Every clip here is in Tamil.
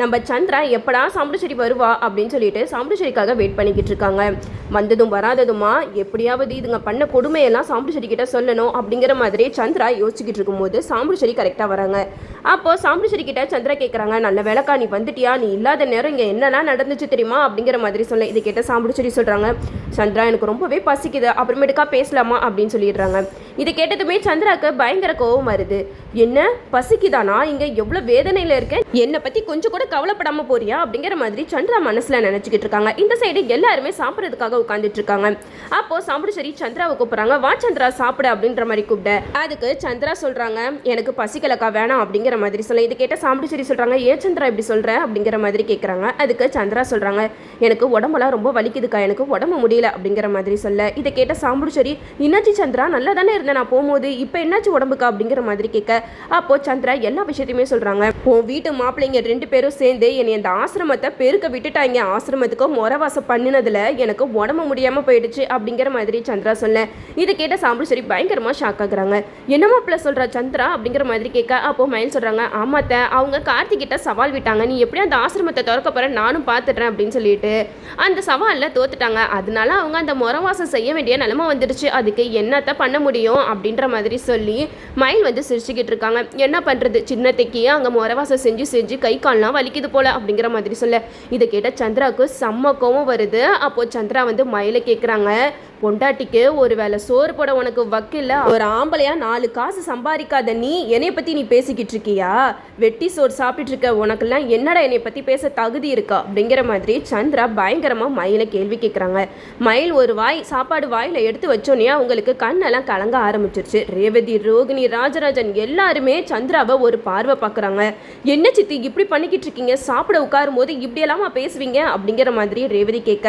நம்ம சந்திரா எப்படா சாம்பிடுச்செடி வருவா அப்படின்னு சொல்லிட்டு சாம்பிடுச்செடிக்காக வெயிட் பண்ணிக்கிட்டு இருக்காங்க. வந்ததும் வராததுமா எப்படியாவது இதுங்க பண்ண கொடுமையெல்லாம் சாம்பிடுச்செடி கிட்ட சொல்லணும் அப்படிங்கிற மாதிரி சந்திரா யோசிச்சுக்கிட்டு இருக்கும்போது சாம்பிடுச்செடி கரெக்டாக வராங்க. அப்போ சாம்பிடுச்செடி கிட்ட சந்திரா கேட்குறாங்க நல்ல வேலைக்கா நீ வந்துட்டியா? நீ இல்லாத நேரம் இங்கே என்னெல்லாம் நடந்துச்சு தெரியுமா? அப்படிங்கிற மாதிரி சொல்ல இதை கேட்ட சாம்பிடுச்செடி சொல்கிறாங்க சந்திரா எனக்கு ரொம்பவே பசிக்குது. அப்புறமேட்டுக்கா பேசலாமா? அப்படின்னு சொல்லிடுறாங்க. இதை கேட்டதுமே சந்திராக்கு பயங்கர கோவம் வருது. என்ன? பசிக்குதானா? இங்கே எவ்வளோ வேதனையில் இருக்கேன் என்னை பற்றி கொஞ்சம் கூட கவலைப்படாமல் போறியா அப்படிங்கிற மாதிரி சந்திரா மனசில் நினச்சிக்கிட்டு இருக்காங்க. இந்த சைடு எல்லாருமே சாப்பிட்றதுக்காக உட்காந்துட்டு இருக்காங்க. அப்போ சரி சந்திராவை கூப்பிட்றாங்க. வா சந்திரா சாப்பிடு அப்படின்ற மாதிரி கூப்பிட. அதுக்கு சந்திரா சொல்கிறாங்க எனக்கு பசிக்கலக்கா வேணாம் அப்படிங்கிற மாதிரி சொல்ல இது கேட்ட சரி சொல்கிறாங்க ஏ சந்திரா இப்படி சொல்கிற அப்படிங்கிற மாதிரி கேட்குறாங்க அதுக்கு சந்திரா சொல்கிறாங்க எனக்கு உடம்பெல்லாம் ரொம்ப வலிக்குதுக்கா எனக்கு உடம்பு முடியல அப்படிங்கிற மாதிரி சொல்ல இதை கேட்ட சரி என்னாச்சு சந்திரா நல்லா தானே இருந்தேன் நான் போகும்போது இப்போ என்னாச்சு உடம்புக்கா? அப்படிங்கிற மாதிரி கேட்க அப்போ சந்திரா எல்லா விஷயத்தையுமே சொல்கிறாங்க உன் வீட்டு மாப்பிள்ளைங்க ரெண்டு பேரும் சேர்ந்து என்னை அந்த ஆசிரமத்தை பெருக்க விட்டுட்டாங்க. ஆசிரமத்துக்கு முறவாசம் பண்ணினதுல எனக்கு உடம்பு முடியாமல் போயிடுச்சு அப்படிங்கிற மாதிரி சந்திரா சொன்னேன். இதை கேட்ட சாம்பிள் சரி பயங்கரமாக ஷாக் ஆகுறாங்க. என்ன பிள்ளை சொல்கிறா சந்திரா? அப்படிங்கிற மாதிரி கேட்க அப்போ மயில் சொல்கிறாங்க ஆமாத்த அவங்க கார்த்திகிட்ட சவால் விட்டாங்க. நீ எப்படி அந்த ஆசிரமத்தை திறக்க போற? நானும் பார்த்துட்றேன் அப்படின்னு சொல்லிட்டு அந்த சவாலில் தோத்துட்டாங்க. அதனால அவங்க அந்த முறவாசம் செய்ய வேண்டிய நிலைமை வந்துடுச்சு. அதுக்கு என்னத்த பண்ண முடியும் அப்படின்ற மாதிரி சொல்லி மயில் வந்து சிரிச்சுக்கிட்டு இருக்காங்க. என்ன பண்ணுறது சின்னத்தைக்கு அங்கே முறவாசம் செஞ்சு செஞ்சு கை கால்லாம் வலிக்குது போல அப்படிங்கிற மாதிரி சொல்ல. இதை கேட்ட சந்திராவுக்கு செம்ம கோவம் வருது. அப்போ சந்திரா வந்து மயிலை கேட்குறாங்க பொண்டாட்டிக்கு ஒரு வேளை சோறு போட உனக்கு வக்கில்ல? ஒரு ஆம்பளையா நாலு காசு சம்பாதிக்காத நீ என்னை பற்றி நீ பேசிக்கிட்டு இருக்கியா? வெட்டி சோறு சாப்பிட்டு இருக்க உனக்கெல்லாம் என்னடா என்னை பற்றி பேச தகுதி இருக்கா? அப்படிங்கிற மாதிரி சந்திரா பயங்கரமாக மயிலை கேள்வி கேட்குறாங்க மயில் ஒரு வாய் சாப்பாடு வாயில் எடுத்து வச்சோன்னே அவங்களுக்கு கண்ணெல்லாம் கலங்க ஆரம்பிச்சிருச்சு. ரேவதி ரோகிணி ராஜராஜன் எல்லாருமே சந்திராவை ஒரு பார்வை பார்க்குறாங்க என்ன சித்தி இப்படி பண்ணிக்கிட்டு இருக்கீங்க? சாப்பிட உட்காரும் போது இப்படியெல்லாமா பேசுவீங்க? அப்படிங்கிற மாதிரி ரேவதி கேட்க.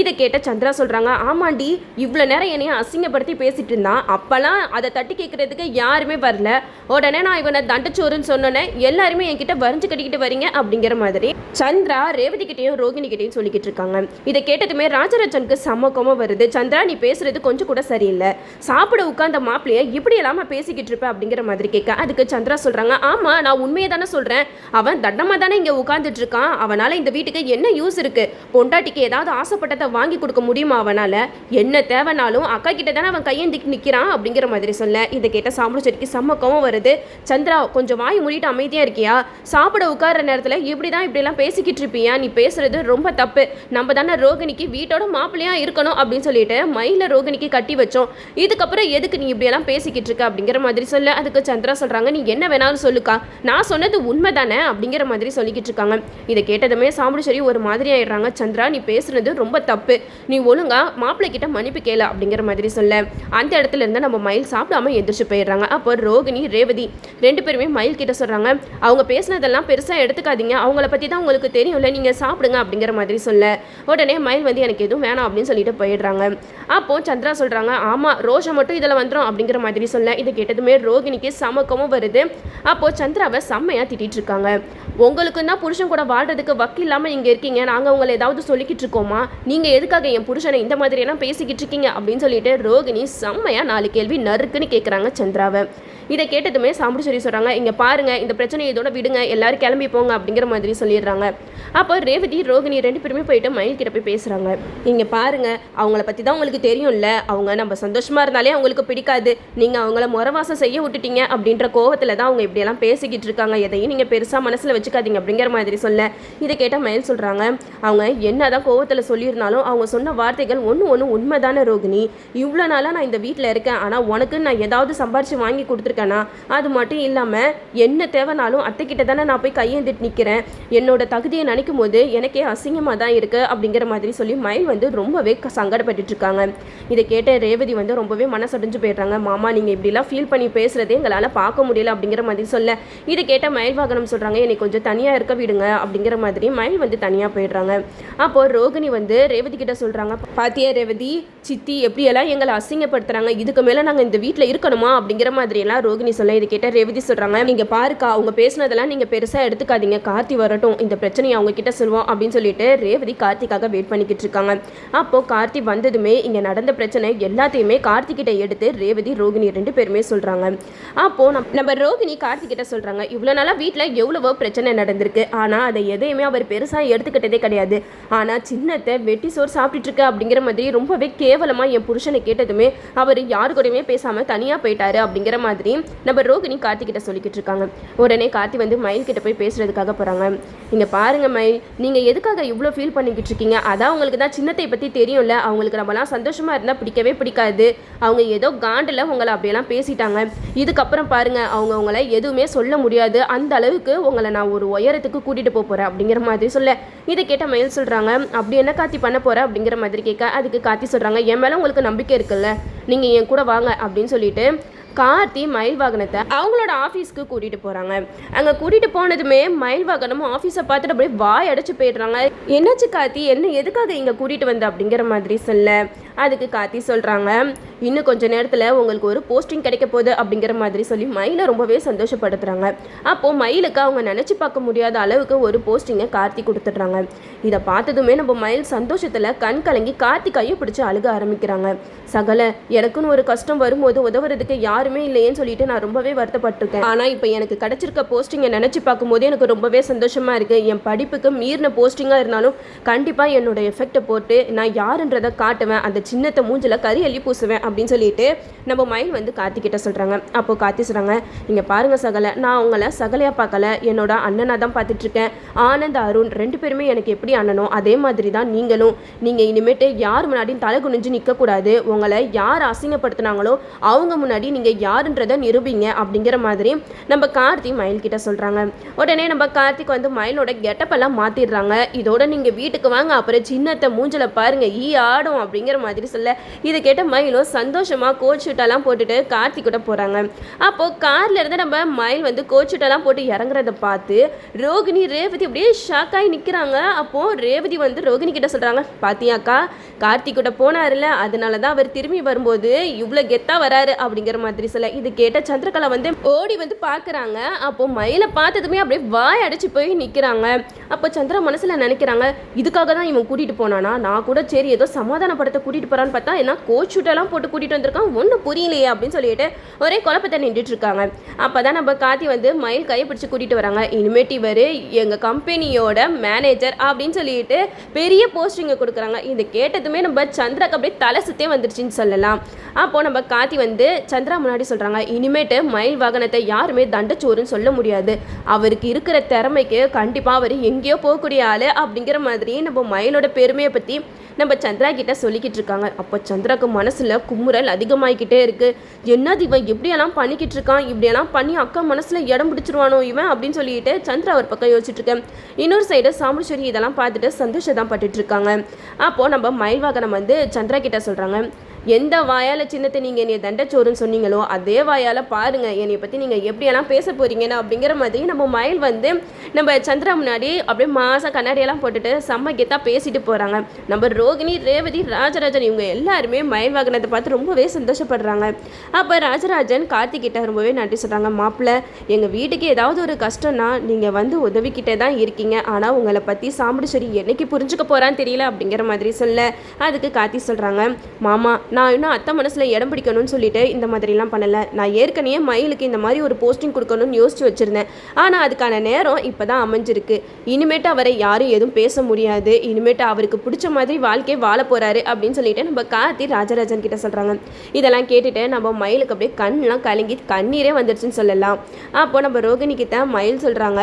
இதை கேட்ட சந்திரா சொல்கிறாங்க ஆமாண்டி இவ்வளோ நேரம் என்னைய அசிங்கப்படுத்தி பேசிட்டு இருந்தான் அப்போல்லாம் அதை தட்டி கேட்குறதுக்கு யாருமே வரல. உடனே நான் இவனை தண்டச்சோறுன்னு சொன்னோன்னே எல்லாருமே என்கிட்ட வரைஞ்சு கட்டிக்கிட்டு வரீங்க அப்படிங்கிற மாதிரி சந்திரா ரேவதி கிட்டேயும் ரோகிணி கிட்டேயும் சொல்லிக்கிட்டு இருக்காங்க. இதை கேட்டதுமே ராஜராஜனுக்கு செம்ம கோவம் வருது. சந்திரா நீ பேசுறது கொஞ்சம் கூட சரியில்லை. சாப்பிட உட்காந்த மாப்பிள்ளைய இப்படி இல்லாமல் பேசிக்கிட்டு இருப்ப அப்படிங்கிற மாதிரி கேட்க அதுக்கு சந்திரா சொல்கிறாங்க ஆமாம் நான் உண்மையை தானே சொல்கிறேன் அவன் தண்டமாக தானே இங்கே உட்காந்துட்டு இருக்கான். அவனால் இந்த வீட்டுக்கு என்ன யூஸ் இருக்குது பொண்டாட்டிக்கு ஏதாவது ஆசைப்பட்டதை வாங்கி கொடுக்க முடியுமா அவனால்? என்ன தேவைனாலும் அக்கா கிட்ட தானே அவன் கையேந்திக்கு நிற்கிறான் அப்படிங்கிற மாதிரி சொல்ல. இதை கேட்ட சாம்பல் செடிக்கு செம்ம கோவம் வருது. சந்திரா கொஞ்சம் வாய் மூடிட்டு அமைதியாக இருக்கியா? சாப்பிட உட்கார்ற நேரத்தில் இப்படி தான் இப்படிலாம் பேசிக்கிட்டு இருப்பியா? நீ பேசுறது ரொம்ப தப்பு. நம்ம தானே ரோகிணிக்கு வீட்டோட மாப்பிள்ளையாக இருக்கணும் அப்படின்னு சொல்லிட்டு மயில ரோகிணிக்கு கட்டி வச்சோம். இதுக்கப்புறம் எதுக்கு நீ இப்படியெல்லாம் பேசிக்கிட்டு இருக்க அப்படிங்கிற மாதிரி சொல்ல. அதுக்கு சந்திரா சொல்கிறாங்க நீ என்ன வேணாலும் சொல்லுக்கா. நான் சொன்னது உண்மை தானே அப்படிங்கிற மாதிரி சொல்லிக்கிட்டு இருக்காங்க. இதை கேட்டதுமே சாம்பிடுச்சேரி ஒரு மாதிரி ஆயிடுறாங்க. சந்திரா நீ பேசுறது ரொம்ப தப்பு. நீ ஒழுங்கா மாப்பிள்ளை கிட்ட மன்னிப்பு கேளு அப்படிங்கிற மாதிரி சொல்ல அந்த இடத்துல இருந்து நம்ம மயில் சாப்பிடாம எந்திரிச்சு போயிடுறாங்க. அப்போ ரோகிணி ரேவதி ரெண்டு பேருமே மயில் கிட்ட சொல்றாங்க அவங்க பேசுனதெல்லாம் பெருசாக எடுத்துக்காதீங்க. அவங்கள பற்றி தான் உங்களுக்கு தெரியும்ல. நீங்கள் சாப்பிடுங்க அப்படிங்கிற மாதிரி சொல்ல உடனே மயில் வந்து எனக்கு எதுவும் வேணாம் அப்படின்னு சொல்லிட்டு போயிடுறாங்க. அப்போ சந்திரா சொல்றாங்க ஆமா ரோஷம் மட்டும் இதில் வந்துடும் அப்படிங்கிற மாதிரி சொல்ல இதை கேட்டதுமே ரோகிணிக்கு சமக்கமும் வருது. அப்போ சந்திராவை செம்மையா திட்டிட்டு இருக்காங்க. உங்களுக்கு தான் புருஷன் கூட வாழ்றதுக்கு வக்கு இல்லாமல் இங்கே இருக்கீங்க. நாங்கள் உங்களை ஏதாவது சொல்லிக்கிட்டு இருக்கோமா? நீங்கள் எதுக்காக என் புருஷனை இந்த மாதிரியெல்லாம் பேசிக்கிட்டு இருக்கீங்க? அப்படின்னு சொல்லிட்டு ரோகிணி செம்மையாக நாலு கேள்வி நறுக்குன்னு கேட்குறாங்க சந்திராவை. இதை கேட்டதுமே சாம்பிடுச்சேரி சொல்கிறாங்க இங்கே பாருங்கள் இந்த பிரச்சனையை இதோட விடுங்க எல்லாரும் கிளம்பி போங்க அப்படிங்கிற மாதிரி சொல்லிடுறாங்க. அப்போ ரேவதி ரோகிணி ரெண்டு பேருமே போயிட்டு மயில் கிட்ட போய் பேசுகிறாங்க இங்கே பாருங்கள் அவங்கள பற்றி தான் உங்களுக்கு தெரியும்ல. அவங்க நம்ம சந்தோஷமாக இருந்தாலே அவங்களுக்கு பிடிக்காது. நீங்கள் அவங்கள முறவாசம் செய்ய விட்டுட்டீங்க அப்படின்ற கோவத்தில் தான் அவங்க இப்படியெல்லாம் பேசிக்கிட்டு இருக்காங்க. எதையும் நீங்கள் பெருசாக மனசில் வச்சுக்காதீங்க அப்படிங்கிற மாதிரி சொல்ல. இதை கேட்டால் மயில் சொல்கிறாங்க அவங்க என்னதான் கோவத்தில் சொல்லியிருந்தாலும் அவங்க சொன்ன வார்த்தைகள் ஒன்று ஒன்று உண்மைதான ரோகிணி. இவ்வளோ நாளாக நான் இந்த வீட்டில் இருக்கேன். ஆனால் உனக்கு நான் ஏதாவது சம்பாரிச்சு வாங்கி கொடுத்துருக்கேன். அது மட்டும் இல்லாமல் என்ன தேவைனாலும் அத்தைக்கிட்ட தானே நான் போய் கையேந்திட்டு நிற்கிறேன் என்னோட தகுதியை நினைக்கும் போது எனக்கே அசிங்கமாக தான் இருக்குது அப்படிங்கிற மாதிரி சொல்லி மயில் வந்து ரொம்பவே க- சங்கடப்பட்டுட்டு இருக்காங்க இதை கேட்ட ரேவதி வந்து ரொம்பவே மனசடைஞ்சு போயிடுறாங்க. மாமா நீங்கள் இப்படிலாம் ஃபீல் பண்ணி பேசுகிறதே எங்களால் பார்க்க முடியல அப்படிங்கிற மாதிரி சொல்ல. இதை கேட்ட மயில் வாகனம் சொல்கிறாங்க என்னை கொஞ்சம் தனியாக இருக்க விடுங்க அப்படிங்கிற மாதிரி மயில் வந்து தனியாக போயிடுறாங்க. அப்போ ரோகிணி வந்து ரேவதி கிட்ட சொல்கிறாங்க பாத்தியா ரேவதி சித்தி எப்படியெல்லாம் எங்களை அசிங்கப்படுத்துறாங்க? இதுக்கு மேலே நாங்கள் இந்த வீட்டில் இருக்கணுமா? அப்படிங்கிற மாதிரியெல்லாம் ரோகிணி சொல்ல இதை கேட்ட ரேவதி சொல்கிறாங்க நீங்கள் பாருக்கா அவங்க பேசுனதெல்லாம் நீங்கள் பெருசாக எடுத்துக்காதீங்க. கார்த்தி வரட்டும் இந்த பிரச்சனையை அவங்க கிட்ட சொல்லுவோம் அப்படின்னு சொல்லிட்டு ரேவதி கார்த்திக்காக வெயிட் பண்ணிக்கிட்டு இருக்காங்க. அப்போ கார்த்தி வந்ததுமே இங்கே நடந்த பிரச்சனை எல்லாத்தையுமே கார்த்திகிட்ட எடுத்து ரேவதி ரோகிணி ரெண்டு பேருமே சொல்கிறாங்க அப்போ நம் நம்ம ரோகிணி கார்த்தி கிட்ட சொல்கிறாங்க இவ்வளோ நாளாக வீட்டில் எவ்வளவோ பிரச்சனை நடந்திருக்கு. ஆனால் அதை எதையுமே அவர் பெருசாக எடுத்துக்கிட்டதே கிடையாது. ஆனால் சின்னத்தை வெட்டி சோறு சாப்பிட்டுட்டு இருக்க அப்படிங்கிற மாதிரி ரொம்பவே கேவலமாக என் புருஷனை கேட்டதுமே அவர் யாரு கூடயுமே பேசாமல் தனியாக போயிட்டாரு அப்படிங்கிற மாதிரி நம்ம ரோகிணி கார்த்தி கிட்ட சொல்லிக்கிட்டு இருக்காங்க. உடனே கார்த்தி வந்து மயில் கிட்ட போய் பேசுறதுக்காக போகிறாங்க இங்கே பாருங்க மயில் நீங்கள் எதுக்காக இவ்வளோ ஃபீல் பண்ணிக்கிட்டு இருக்கீங்க? அதான் உங்களுக்கு தான் சின்னத்தை பற்றி தெரியும்ல. அவங்களுக்கு நம்மலாம் சந்தோஷமாக இருந்தால் பிடிக்கவே பிடிக்காது. அவங்க ஏதோ காண்டில் உங்களை அப்படியெல்லாம் பேசிட்டாங்க. இதுக்கப்புறம் பாருங்க அவங்க உங்களை எதுவுமே சொல்ல முடியாது. அந்த அளவுக்கு உங்களை நான் ஒரு உயரத்துக்கு கூட்டிகிட்டு போக போகிறேன் அப்படிங்கிற மாதிரி சொல்ல. இதை கேட்ட மயில் சொல்கிறாங்க அப்படி என்ன காத்தி பண்ண போகிற அப்படிங்கிற மாதிரி கேட்க அதுக்கு காத்தி சொல்கிறாங்க என் மேலே உங்களுக்கு நம்பிக்கை இருக்குல்ல. நீங்கள் என் கூட வாங்க அப்படின்னு சொல்லிட்டு கார்த்தி மயில் வாகனத்தை அவங்களோட ஆஃபீஸ்க்கு கூட்டிகிட்டு போகிறாங்க அங்கே கூட்டிகிட்டு போனதுமே மயில் வாகனமும் ஆஃபீஸை பார்த்துட்டு அப்படியே வாய் அடைச்சு போயிடுறாங்க. என்னாச்சு கார்த்தி? என்ன எதுக்காக இங்கே கூட்டிகிட்டு வந்த அப்படிங்கிற மாதிரி சொல்ல. அதுக்கு கார்த்தி சொல்கிறாங்க இன்னும் கொஞ்ச நேரத்தில் உங்களுக்கு ஒரு போஸ்டிங் கிடைக்க போகுது அப்படிங்கிற மாதிரி சொல்லி மயிலை ரொம்பவே சந்தோஷப்படுத்துகிறாங்க அப்போது மயிலுக்கு அவங்க நினச்சி பார்க்க முடியாத அளவுக்கு ஒரு போஸ்டிங்கை கார்த்தி கொடுத்துட்றாங்க. இதை பார்த்ததுமே நம்ம மயில் சந்தோஷத்தில் கண் கலங்கி கார்த்தி கையை பிடிச்சி அழுக ஆரம்பிக்கிறாங்க. சகல எனக்குன்னு ஒரு கஷ்டம் வரும்போது உதவுறதுக்கு யார் யாருமே இல்லையேன்னு சொல்லிட்டு நான் ரொம்பவே வருத்தப்பட்டிருக்கேன். ஆனால் இப்போ எனக்கு கிடைச்சிருக்க போஸ்டிங்கை நினச்சி பார்க்கும்போது எனக்கு ரொம்பவே சந்தோஷமாக இருக்குது என் படிப்புக்கு மீறின போஸ்டிங்காக இருந்தாலும் கண்டிப்பாக என்னோட எஃபெக்டை போட்டு நான் யாருன்றதை காட்டுவேன். அந்த சின்னத்தை மூஞ்சில் கறி அள்ளி பூசுவேன் அப்படின்னு சொல்லிட்டு நம்ம மயில் வந்து கார்த்திகிட்ட சொல்கிறாங்க அப்போ கார்த்தி சொல்கிறாங்க நீங்கள் பாருங்கள் சகலை. நான் உங்களை சகலையாக பார்க்கல. என்னோட அண்ணனாக தான் பார்த்துட்ருக்கேன். ஆனந்த் அருண் ரெண்டு பேருமே எனக்கு எப்படி அண்ணனோ அதே மாதிரி தான் நீங்களும். நீங்கள் இனிமேட்டு யார் முன்னாடியும் தலை குனிஞ்சு நிற்கக்கூடாது உங்களை யார் அசிங்கப்படுத்தினாங்களோ அவங்க முன்னாடி நீங்கள் யாருன்றதை நிரூபிங்க அப்படிங்கிற மாதிரி நம்ம கார்த்தி மயில் கிட்ட சொல்கிறாங்க உடனே நம்ம கார்த்திக் வந்து மயிலோட கெட்டப்பெல்லாம் மாற்றிடுறாங்க இதோட நீங்கள் வீட்டுக்கு வாங்க அப்புறம் சின்னத்தை மூஞ்சில பாருங்க ஈ ஆடும் அப்படிங்கிற மாதிரி சொல்ல. இதை கேட்ட மயிலும் சந்தோஷமாக கோட் ஷூட்டெல்லாம் போட்டுட்டு கார்த்தி கூட போகிறாங்க அப்போது கார்லேருந்து நம்ம மயில் வந்து கோட் ஷூட்டெல்லாம் போட்டு இறங்குறத பார்த்து ரோகிணி ரேவதி அப்படியே ஷாக்காகி நிற்கிறாங்க அப்போது ரேவதி வந்து ரோகிணி கிட்ட சொல்கிறாங்க பாத்தியாக்கா கார்த்தி கூட போனார்ல அதனால தான் அவர் திரும்பி வரும்போது இவ்வளோ கெத்தாக வராரு அப்படிங்கிற மாதிரி சொல்ல இது கேட்ட சந்திரகலா வந்து ஓடி வந்து பார்க்குறாங்க. அப்போ மயிலை பார்த்ததுமே அப்படியே வாய் அடைச்சு போய் நிற்கிறாங்க அப்போ சந்திரா மனசில் நினைக்கிறாங்க இதுக்காக தான் இவன் கூட்டிகிட்டு போனானா? நான் கூட சரி ஏதோ சமாதானப்படுத்த கூட்டிகிட்டு போகிறான்னு பார்த்தா என்ன கோச் ஷூட்டெல்லாம் போட்டு கூட்டிகிட்டு வந்திருக்கான். ஒன்றும் புரியலையே அப்படின்னு சொல்லிட்டு ஒரே குழப்பத்தை நின்றுட்டு இருக்காங்க. அப்போ தான் நம்ம காத்தி வந்து மயில் கையை பிடிச்சி கூட்டிகிட்டு வராங்க. இனிமேட்டு இவர் எங்கள் கம்பெனியோட மேனேஜர் அப்படின்னு சொல்லிட்டு பெரிய போஸ்டிங்கை கொடுக்குறாங்க. இது கேட்டதுமே நம்ம சந்திராக்கு அப்படியே தலை சுத்தே வந்துருச்சுன்னு சொல்லலாம். அப்போது நம்ம காத்தி வந்து சந்திரா முன்னாடி சொல்கிறாங்க இனிமேட்டு மயில் வாகனத்தை யாருமே தண்டச்சோறுன்னு சொல்ல முடியாது. அவருக்கு இருக்கிற திறமைக்கு கண்டிப்பாக அவர் எங்கேயோ போகக்கூடிய ஆள் அப்படிங்கிற மாதிரி நம்ம மயிலோட பெருமையை பற்றி நம்ம சந்திரா கிட்ட சொல்லிக்கிட்டு இருக்காங்க. அப்போ சந்திராக்கு மனசில் குமுறல் அதிகமாகிக்கிட்டே இருக்குது என்னது இவன் எப்படியெல்லாம் பண்ணிக்கிட்டு இருக்கான்? இப்படியெல்லாம் பண்ணி அக்கா மனசில் இடம் பிடிச்சிருவானோ இவன்? அப்படின்னு சொல்லிட்டு சந்திரா ஒரு பக்கம் யோசிச்சுட்டு இருக்கேன். இன்னொரு சைடு சாமுச்சேரி இதெல்லாம் பார்த்துட்டு சந்தோஷம் தான் பட்டுட்ருக்காங்க அப்போது நம்ம மயில் வாகனம் வந்து சந்திரா கிட்ட சொல்கிறாங்க எந்த வாயால் சின்னத்தை நீங்கள் என்னை தண்டச்சோறுன்னு சொன்னீங்களோ அதே வாயால் பாருங்கள் என்னை பற்றி நீங்கள் எப்படியெல்லாம் பேச போகிறீங்கன்னு அப்படிங்கிற மாதிரி நம்ம மயில் வந்து நம்ம சந்திரா முன்னாடி அப்படியே மாதம் கண்ணாடியெல்லாம் போட்டுட்டு செம்ம கெத்தாக பேசிட்டு போகிறாங்க நம்ம ரோகிணி ரேவதி ராஜராஜன் இவங்க எல்லாருமே மயில் வாகனத்தை பார்த்து ரொம்பவே சந்தோஷப்படுறாங்க. அப்போ ராஜராஜன் கார்த்திகிட்ட ரொம்பவே நன்றி சொல்கிறாங்க மாப்பிள்ளை எங்கள் வீட்டுக்கு ஏதாவது ஒரு கஷ்டம்னா நீங்கள் வந்து உதவிக்கிட்டே தான் இருக்கீங்க. ஆனால் உங்களை பற்றி சாம்பிடுச்சேரி என்னைக்கு புரிஞ்சுக்க போகிறான்னு தெரியல அப்படிங்கிற மாதிரி சொல்ல அதுக்கு கார்த்தி சொல்கிறாங்க மாமா நான் இன்னும் அத்தை மனசில் இடம் பிடிக்கணும்னு சொல்லிட்டு இந்த மாதிரிலாம் பண்ணலை. நான் ஏற்கனவே மயிலுக்கு இந்த மாதிரி ஒரு போஸ்டிங் கொடுக்கணும்னு யோசிச்சு வச்சுருந்தேன். ஆனால் அதுக்கான நேரம் இப்போ தான் அமைஞ்சிருக்கு. இனிமேட்டு அவரை யாரும் எதுவும் பேச முடியாது. இனிமேட்டு அவருக்கு பிடிச்ச மாதிரி வாழ்க்கையை வாழ போகிறாரு அப்படின்னு சொல்லிட்டு நம்ம கார்த்தி ராஜராஜன் கிட்ட சொல்கிறாங்க இதெல்லாம் கேட்டுட்டு நம்ம மயிலுக்கு அப்படியே கண்ணெலாம் கலங்கி கண்ணீரே வந்துருச்சுன்னு சொல்லலாம். அப்போ நம்ம ரோகிணி கிட்ட மயில் சொல்கிறாங்க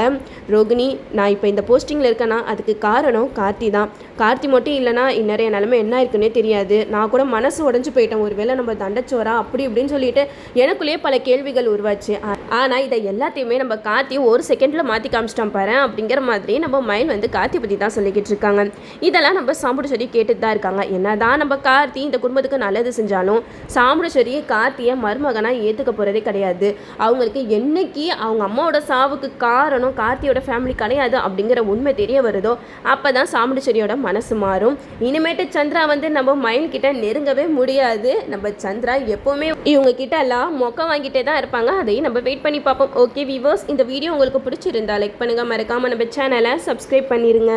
ரோகிணி நான் இப்போ இந்த போஸ்டிங்கில் இருக்கேன்னா அதுக்கு காரணம் கார்த்தி தான். கார்த்தி மட்டும் இல்லைனா இந்நேரம் நிலமை என்ன இருக்குன்னே தெரியாது. நான் கூட மனசு உடஞ்சு உடஞ்சு போயிட்டோம். ஒருவேளை நம்ம தண்டச்சோரா? அப்படி இப்படின்னு சொல்லிட்டு எனக்குள்ளேயே பல கேள்விகள் உருவாச்சு. ஆனால் இதை எல்லாத்தையுமே நம்ம காத்தி ஒரு செகண்டில் மாற்றி காமிச்சிட்டோம் பாரு அப்படிங்கிற மாதிரி நம்ம மைண்ட் வந்து கார்த்தி பற்றி தான் சொல்லிக்கிட்டு இருக்காங்க. இதெல்லாம் நம்ம சாமுடேஸ்வரி கேட்டுட்டு தான் இருக்காங்க. என்னதான் நம்ம கார்த்தி இந்த குடும்பத்துக்கு நல்லது செஞ்சாலும் சாமுடேஸ்வரி கார்த்தியை மருமகனாக ஏற்றுக்க போகிறதே கிடையாது. அவங்களுக்கு என்னைக்கு அவங்க அம்மாவோட சாவுக்கு காரணம் கார்த்தியோட ஃபேமிலி கிடையாது அப்படிங்கிற உண்மை தெரிய வருதோ அப்பதான் சாமுண்டீஸ்வரியோட மனசு மாறும். இனிமேட்டு சந்திரா வந்து நம்ம மைண்ட் கிட்ட நெருங்கவே முடியும் முடியாது. நம்ம சந்திரா எப்போவுமே இவங்க கிட்ட எல்லாம் மொக்க வாங்கிட்டே தான் இருப்பாங்க. அதையும் நம்ம வெயிட் பண்ணி பார்ப்போம். ஓகே விவர்ஸ் இந்த வீடியோ உங்களுக்கு பிடிச்சிருந்தா லைக் பண்ணுங்க. மறக்காம நம்ம சேனலை சப்ஸ்கிரைப் பண்ணிருங்க.